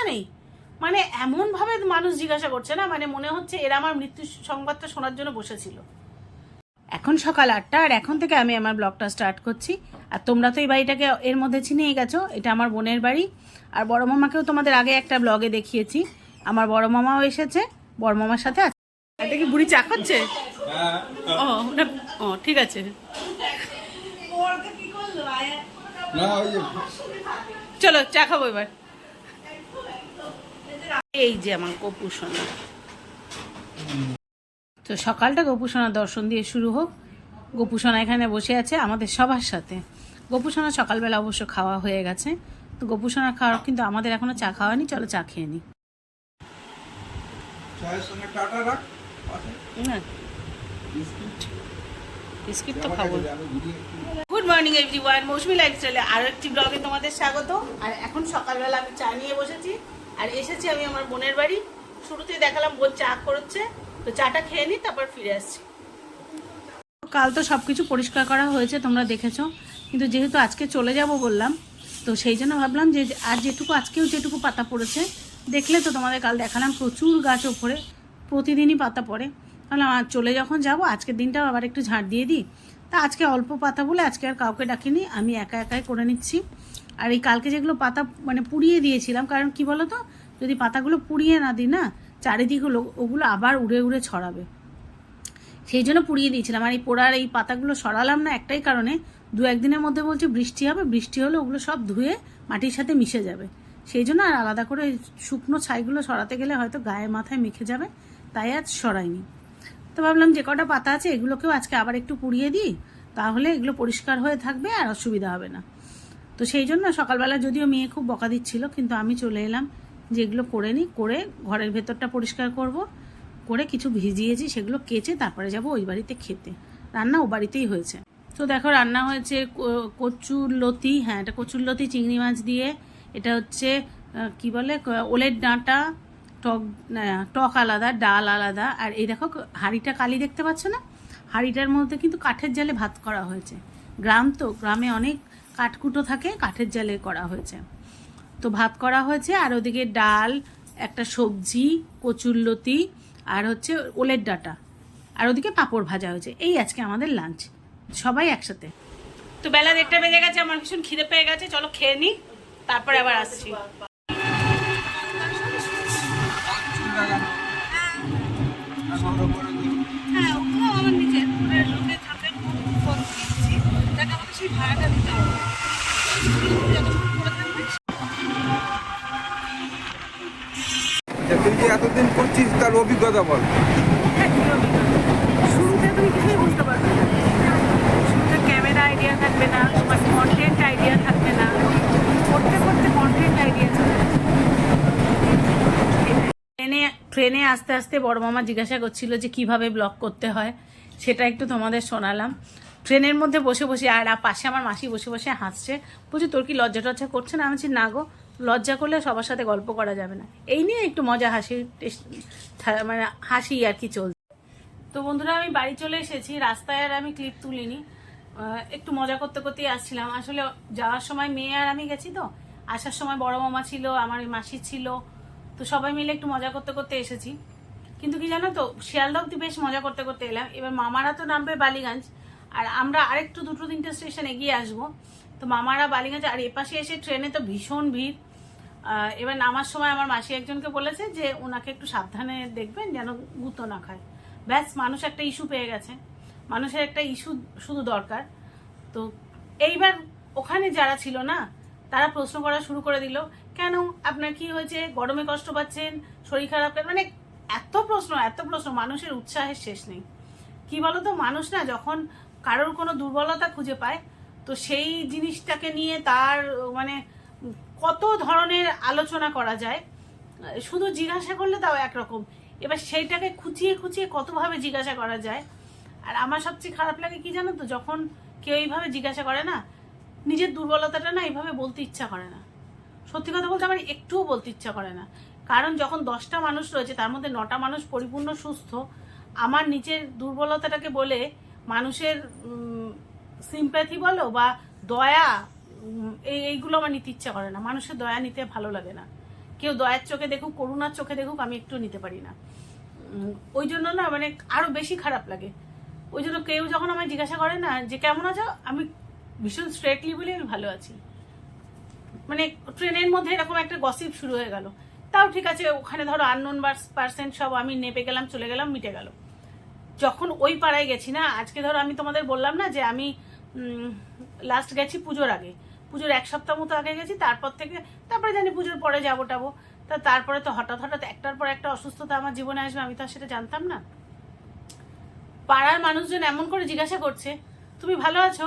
ভরসা নেই। মানে এমনভাবে মানুষ জিজ্ঞাসা করছে না মানে মনে হচ্ছে এরা আমার মৃত্যু সংবাদটা শোনার জন্য বসেছিল। এখন সকাল আটটা আর এখন থেকে আমি আমার ব্লগটা স্টার্ট করছি। আর তোমরা তো এই বাড়িটাকে এর মধ্যে চিনিয়ে গেছো এটা আমার বোনের বাড়ি। আর বড় মামাকেও তোমাদের আগে একটা ব্লগে দেখিয়েছি। আমার বড় মামাও এসেছে বড় মামার সাথে আছে। এটা কি বুড়ি চা খাচ্ছে? ও ও ঠিক আছে। চলো চা খাব এবার। এই যে আমার কপু সোনা। তো সকালটা গোপু সোনার দর্শন দিয়ে শুরু হোক। গোপু সোনা এখানে বসে আছে আমাদের সবার সাথে। গোপু সোনা সকালবেলা অবশ্য খাওয়া হয়ে গেছে। তো গোপু সোনা খাওয়া কিন্তু আমাদের এখনও চা খাওয়া নি চলো চা খেয়ে নি। চায়ের সঙ্গে টাটা রাখ না। বিস্কিট। তো খাব। গুড মর্নিং এভরিওয়ান মৌসুমি লাইফস্টাইলে আরও একটি ব্লগে তোমাদের স্বাগত। আর এখন সকালবেলা আমি চা নিয়ে বসেছি। আর এসেছি আমি আমার বোনের বাড়ি। শুরুতেই দেখালাম বোন চা করছে। তো চাটা খেয়ে নিই তারপর ফিরে আসছি। কাল তো সব কিছু পরিষ্কার করা হয়েছে, তোমরা দেখেছ। কিন্তু যেহেতু আজকে চলে যাব বললাম, তো সেই জন্য ভাবলাম যে আর যেটুকু আজকেও যেটুকু পাতা পড়েছে, দেখলে তো তোমাদের কাল দেখালাম প্রচুর গাছ ওপরে, প্রতিদিনই পাতা পড়ে। তাহলে আর চলে যখন যাব, আজকের দিনটাও আবার একটু ঝাড় দিয়ে দিই। তা আজকে অল্প পাতা বলে আজকে আর কাউকে ডাকিনি, আমি একা একাই করে নিচ্ছি। আর এই কালকে যেগুলো পাতা মানে পুড়িয়ে দিয়েছিলাম, কারণ কি বলো তো যদি পাতাগুলো পুড়িয়ে না দিই না চারিদিকগুলো ওগুলো আবার উড়ে উড়ে ছড়াবে। সেই জন্য পুড়িয়ে দিয়েছিলাম। আর এই পোড়ার এই পাতাগুলো সরালাম না একটাই কারণে, দু একদিনের মধ্যে বলছে বৃষ্টি হবে, বৃষ্টি হলে ওগুলো সব ধুয়ে মাটির সাথে মিশে যাবে। সেই জন্য আর আলাদা করে শুকনো ছাইগুলো সরাতে গেলে হয়তো গায়ে মাথায় মেখে যাবে, তাই আজ সরাইনি। তো ভাবলাম যে কটা পাতা আছে, এগুলোকেও আজকে আবার একটু পুড়িয়ে দিই, তাহলে এগুলো পরিষ্কার হয়ে থাকবে আর অসুবিধা হবে না। তো সেই জন্য সকালবেলা যদিও মেয়ে খুব বকা দিচ্ছিল, কিন্তু আমি চলে এলাম যে এগুলো করে নিই, করে ঘরের ভেতরটা পরিষ্কার করব, করে কিছু ভিজিয়েছি, সেগুলো কেচে তারপরে যাব ওই বাড়িতে খেতে। রান্না ও বাড়িতেই হয়েছে। তো দেখো রান্না হয়েছে কচুর লতি হ্যাঁ এটা কচুর লতি, চিংড়ি মাছ দিয়ে, এটা হচ্ছে কি বলে ওলের ডাঁটা, টক টক আলাদা, ডাল আলাদা, আর এই দেখো হাঁড়িটা কালি দেখতে পাচ্ছ না? হাঁড়িটার মধ্যে কিন্তু কাঠের জালে ভাত করা হয়েছে। গ্রাম তো, গ্রামে অনেক কাঠকুটো থাকে, কাঠের জালে করা হয়েছে। তো ভাত করা হয়েছে, আর ওদিকে ডাল, একটা সবজি কচুরলতি আর হচ্ছে ওলের ডাটা। আর ওদিকে পাঁপড় ভাজা হয়েছে। এই আজকে আমাদের লাঞ্চ সবাই একসাথে। তো বেলা দেড়টা বেজে গেছে, আমার ভীষণ খিদে পেয়ে গেছে। চলো খেয়ে নিই তারপরে আবার আসছি। অভিজ্ঞতা বল। ক্যামেরা আইডিয়া থাকবে না তোমার কন্টেন্ট আইডিয়া থাকবে না। কন্টেন্ট আইডিয়া ট্রেনে ট্রেনে আস্তে আস্তে বড় মামা জিজ্ঞাসা করছিল যে কীভাবে ব্লগ করতে হয়, সেটা একটু তোমাদের শোনালাম। ট্রেনের মধ্যে বসে বসে, আর পাশে আমার মাসি বসে বসে হাসছে। বলছি, তোর কি লজ্জা টজ্জা করছে না? আমি না গো লজ্জা করলে সবার সাথে গল্প করা যাবে না। এই নিয়ে একটু মজা, হাসি মানে হাসি আর কি চলছে। তো বন্ধুরা, আমি বাড়ি চলে এসেছি। রাস্তায় আর আমি ক্লিপ তুলিনি। একটু মজা করতে করতেই আসছিলাম। আসলে যাওয়ার সময় মেয়ে আর আমি গেছি তো। আসার সময় বড় মামা ছিল, আমার মাসি ছিল। তো সবাই মিলে একটু মজা করতে করতে এসেছি। কিন্তু কি জানো তো, শিয়ালদা অব্দি বেশ মজা করতে করতে এলাম। এবার মামারা তো নামবে বালিগঞ্জ। আর আমরা আরেকটু দুটো তিনটে স্টেশন এগিয়ে আসব। তো মামারা বালিগঞ্জ, আর এপাশে এসে ট্রেনে তো ভীষণ ভিড়। এবার নামার সময় আমার মাসি একজনকে বলেছে যে ওনাকে একটু সাবধানে দেখবেন যেন গুঁতো না খায়। ব্যাস, মানুষ একটা ইস্যু পেয়ে গেছে। মানুষের একটা ইস্যু শুধু দরকার। তো এইবার ওখানে যারা ছিল না, তারা প্রশ্ন করা শুরু করে দিল, কেন? আপনার কি হয়েছে? গরমে কষ্ট পাচ্ছেন? শরীর খারাপ মানে এত প্রশ্ন এত প্রশ্ন, মানুষের উৎসাহের শেষ নেই। কি বলতো? মানুষ না যখন কারোর কোনো দুর্বলতা খুঁজে পায়, তো সেই জিনিসটাকে নিয়ে তার মানে কত ধরনের আলোচনা করা যায়? শুধু জিজ্ঞাসা করলে তাও একরকম। এবার সেইটাকে খুঁচিয়ে খুঁচিয়ে কতভাবে জিজ্ঞাসা করা যায়? আর আমার সবচেয়ে খারাপ লাগে কি জানো তো, যখন কেউ এইভাবে জিজ্ঞাসা করে না, নিজের দুর্বলতাটা না এইভাবে বলতে ইচ্ছা করে না। সত্যি কথা বলতে আমার একটুও বলতে ইচ্ছা করে না। কারণ যখন দশটা মানুষ রয়েছে, তার মধ্যে নটা মানুষ পরিপূর্ণ সুস্থ, আমার নিজের দুর্বলতাটাকে বলে মানুষের সিম্প্যাথি বলো বা দয়া এই, এইগুলো আমার নিতে ইচ্ছা করে না। মানুষের দয়া নিতে ভালো লাগে না। কেউ দয়ার চোখে দেখুক, করুণার চোখে দেখুক, আমি একটু নিতে পারি না। ওই জন্য না মানে আরও বেশি খারাপ লাগে। ওই জন্য কেউ যখন আমায় জিজ্ঞাসা করে না, যে কেমন আছো? আমি ভীষণ স্ট্রেটলি বলি, আমি ভালো আছি। মানে ট্রেনের মধ্যে এরকম একটা গসিপ শুরু হয়ে গেল। তাও ঠিক আছে, ওখানে ধরো আননোন পার্সেন্ট সব আমি নেপে গেলাম, চলে গেলাম, মিটে গেল। যখন ওই পাড়ায় গেছি না, আজকে ধরো আমি তোমাদের বললাম না যে আমি লাস্ট গেছি পুজোর আগে। পুজোর এক সপ্তাহ মতো আগে গেছি, তারপর থেকে তারপরে জানি পুজোর পরে যাব টাবো। তা তারপরে তো হঠাৎ হঠাৎ একটার পর একটা অসুস্থতা আমার জীবনে আসবে, আমি তো আর সেটা জানতাম না। পাড়ার মানুষজন এমন করে জিজ্ঞাসা করছে, তুমি ভালো আছো?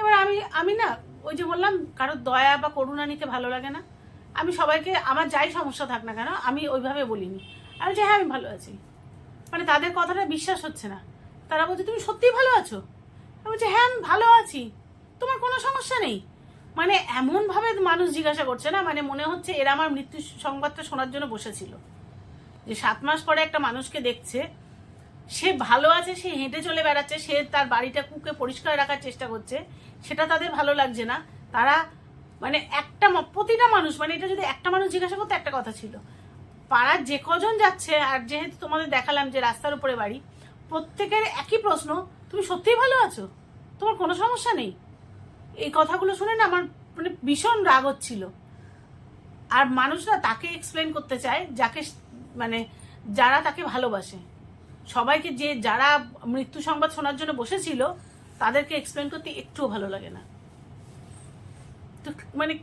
এবার আমি আমি না, ওই যে বললাম, কারোর দয়া বা করুণা নিতে ভালো লাগে না। আমি সবাইকে, আমার যাই সমস্যা থাক না কেন, আমি ওইভাবে বলিনি। আমি যে হ্যাঁ আমি ভালো আছি। মানে তাদের কথাটা বিশ্বাস হচ্ছে না। তারা বলছে, তুমি সত্যিই ভালো আছো? আমি বলছি হ্যাঁ আমি ভালো আছি। তোমার কোনো সমস্যা নেই। মানে এমন ভাবে মানুষ জিজ্ঞাসা করছে না? মানে মনে হচ্ছে এরা আমার মৃত্যু সংবাদটা শোনার জন্য বসেছিল। যে সাত মাস পরে একটা মানুষকে দেখছে, সে ভালো আছে, সে হেঁটে চলে বেড়াচ্ছে, সে তার বাড়িটা কুকে পরিষ্কার রাখার চেষ্টা করছে, সেটা তাদের ভালো লাগছে না। তারা মানে একটা প্রতিটা মানুষ মানে এটা যদি একটা মানুষ জিজ্ঞাসা করতো, একটা কথা ছিল। পাড়ার যে কজন যাচ্ছে, আর যেহেতু তোমাদের দেখালাম যে রাস্তার উপরে বাড়ি, প্রত্যেকের একই প্রশ্ন, তুমি সত্যিই ভালো আছো? তোমার কোনো সমস্যা নেই? এই কথাগুলো শুনে না আমার মানে ভীষণ রাগ হচ্ছিল। আর মানুষরা তাকে এক্সপ্লেন করতে চায়, যাকে মানে যারা তাকে ভালোবাসে। সবাইকে যে যারা মৃত্যু সংবাদ শোনার জন্য বসেছিল, তাদেরকে এক্সপ্লেন করতে একটুও ভালো লাগে না। তো মানে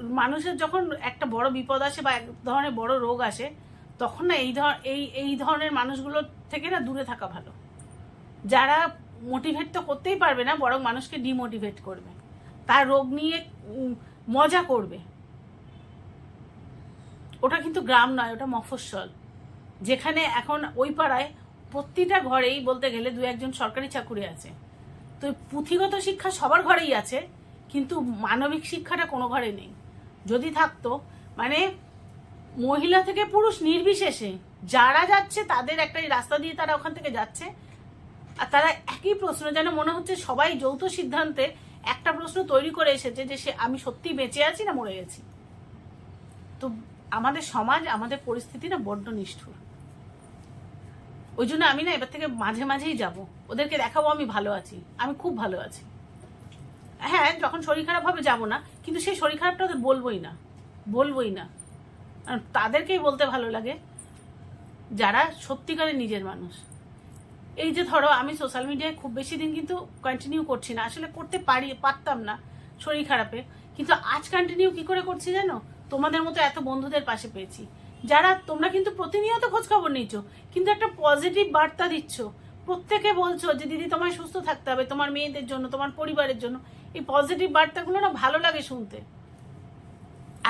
মানুষের যখন একটা বড় বিপদ আসে বা এক ধরনের বড় রোগ আসে, তখন না এই ধর, এই এই ধরনের মানুষগুলো থেকে না দূরে থাকা ভালো। যারা মোটিভেট তো করতেই পারবে না, বরং মানুষকে ডিমোটিভেট করবে। তার রোগ নিয়ে মজা করবে। ওটা কিন্তু গ্রাম নয়, ওটা মফস্বল। যেখানে এখন ওই পাড়ায় প্রতিটা ঘরেই বলতে গেলে দু একজন সরকারি চাকুরি আছে। তো পুঁথিগত শিক্ষা সবার ঘরেই আছে, কিন্তু মানবিক শিক্ষাটা কোনো ঘরে নেই। যদি থাকতো মানে মহিলা থেকে পুরুষ নির্বিশেষে যারা যাচ্ছে, তাদের একটা রাস্তা দিয়ে তারা ওখান থেকে যাচ্ছে। আর তারা একই প্রশ্ন, যেন মনে হচ্ছে সবাই যৌথ সিদ্ধান্তে একটা প্রশ্ন তৈরি করে এসেছে যে সে, আমি সত্যি বেঁচে আছি না মরে গেছি? তো আমাদের সমাজ, আমাদের পরিস্থিতি না বড্ড নিষ্ঠুর। ওই জন্য আমি না এবার থেকে মাঝে মাঝেই যাব। ওদেরকে দেখাবো আমি ভালো আছি, আমি খুব ভালো আছি। হ্যাঁ যখন শরীর খারাপ হবে যাব না, কিন্তু সেই শরীর খারাপটা ওদের বলবোই না বলবোই না। তাদেরকেই বলতে ভালো লাগে, যারা সত্যিকারের নিজের মানুষ। এই যে ধরো, আমি সোশ্যাল মিডিয়ায় খুব বেশি দিন কিন্তু কন্টিনিউ করছি না। আসলে করতে পারি, পারতাম না শরীর খারাপে। কিন্তু আজ কন্টিনিউ কি করে করছি জানো? তোমাদের মতো এত বন্ধুদের পাশে পেয়েছি। যারা, তোমরা কিন্তু প্রতিনিয়ত খোঁজ খবর নিচ্ছ, কিন্তু একটা পজিটিভ বার্তা দিচ্ছ। প্রত্যেকে বলছো যে, দিদি, তোমায় সুস্থ থাকতে হবে, তোমার মেয়েদের জন্য, তোমার পরিবারের জন্য। এই পজিটিভ বার্তাগুলো না ভালো লাগে শুনতে।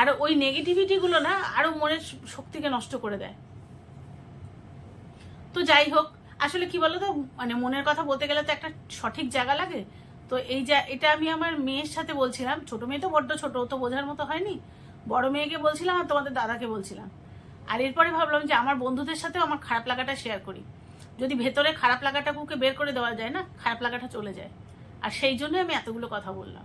আর ওই নেগেটিভিটি গুলো না আরও মনের শক্তিকে নষ্ট করে দেয়। তো যাই হোক আসলে কি বলতো মানে মনের কথা বলতে গেলে তো একটা সঠিক জায়গা লাগে। তো এই যা, এটা আমি আমার মেয়ের সাথে বলছিলাম। ছোট মেয়ে তো বড্ড ছোট তো বোঝার মতো হয়নি। বড় মেয়েকে বলছিলাম আর তোমাদের দাদাকে বলছিলাম। আর এরপরে ভাবলাম যে আমার বন্ধুদের সাথেও আমার খারাপ লাগাটা শেয়ার করি। যদি ভেতরে খারাপ লাগাটাকে বের করে দেওয়া যায় না, খারাপ লাগাটা চলে যায়। আর সেই জন্য আমি এতগুলো কথা বললাম।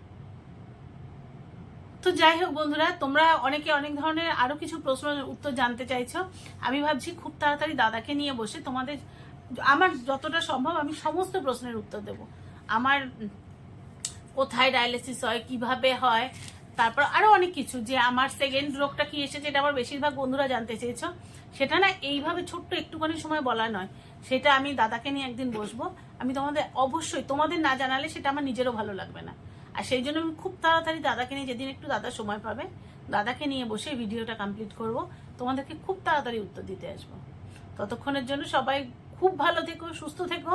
তো যাই হোক বন্ধুরা, তোমরা অনেকে অনেক ধরনের আরও কিছু প্রশ্নের উত্তর জানতে চাইছো। আমি ভাবছি খুব তাড়াতাড়ি দাদাকে নিয়ে বসে তোমাদের আমার যতটা সম্ভব আমি সমস্ত প্রশ্নের উত্তর দেব। আমার কোথায় ডায়ালিসিস হয়, কীভাবে হয়, তারপর আরও অনেক কিছু যে আমার সেকেন্ড রোগটা কি এসেছে এটা আমার বেশিরভাগ বন্ধুরা জানতে চেয়েছো। সেটা না এইভাবে ছোট্ট একটুখানি সময় বলা নয়। সেটা আমি দাদাকে নিয়ে একদিন বসবো। আমি তোমাদের অবশ্যই তোমাদের না জানালে সেটা আমার নিজেরও ভালো লাগবে না। আর সেই জন্য আমি খুব তাড়াতাড়ি দাদাকে নিয়ে যেদিন একটু দাদা সময় পাবে, দাদাকে নিয়ে বসে ভিডিওটা কমপ্লিট করব। তোমাদেরকে খুব তাড়াতাড়ি উত্তর দিতে আসব। ততক্ষণের জন্য সবাই খুব ভালো থেকো, সুস্থ থেকো।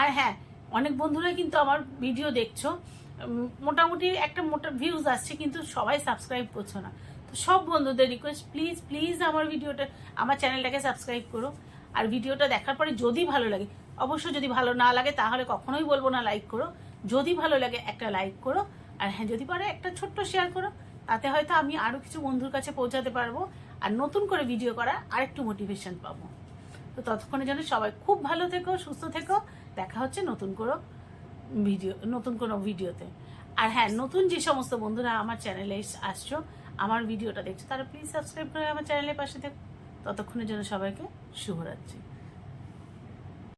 আর হ্যাঁ অনেক বন্ধুরাই কিন্তু আমার ভিডিও দেখছ। মোটামুটি একটা মোটা ভিউজ আসছে, কিন্তু সবাই সাবস্ক্রাইব করছ না। তো সব বন্ধুদের রিকোয়েস্ট প্লিজ প্লিজ আমার ভিডিওটা আমার চ্যানেলটাকে সাবস্ক্রাইব করো। আর ভিডিওটা দেখার পরে যদি ভালো লাগে অবশ্য যদি ভালো না লাগে, তাহলে কখনোই বলব না লাইক করো। যদি ভালো লাগে, একটা লাইক করো। আর হ্যাঁ যদি পারে, একটা ছোট্ট শেয়ার করো। তাতে হয়তো আমি আরও কিছু বন্ধুর কাছে পৌঁছাতে পারব। আর নতুন করে ভিডিও করার আরেকটু মোটিভেশন পাবো। তো ততক্ষণের জন্য সবাই খুব ভালো থেকো, সুস্থ থেকো। দেখা হচ্ছে নতুন কোনো ভিডিও, নতুন কোনো ভিডিওতে। আর হ্যাঁ নতুন যে সমস্ত বন্ধুরা আমার চ্যানেলে আসছো, আমার ভিডিওটা দেখছ, তারা প্লিজ সাবস্ক্রাইব করে আমার চ্যানেলের পাশে থেকো। ততক্ষণের জন্য সবাইকে শুভরাত্রি।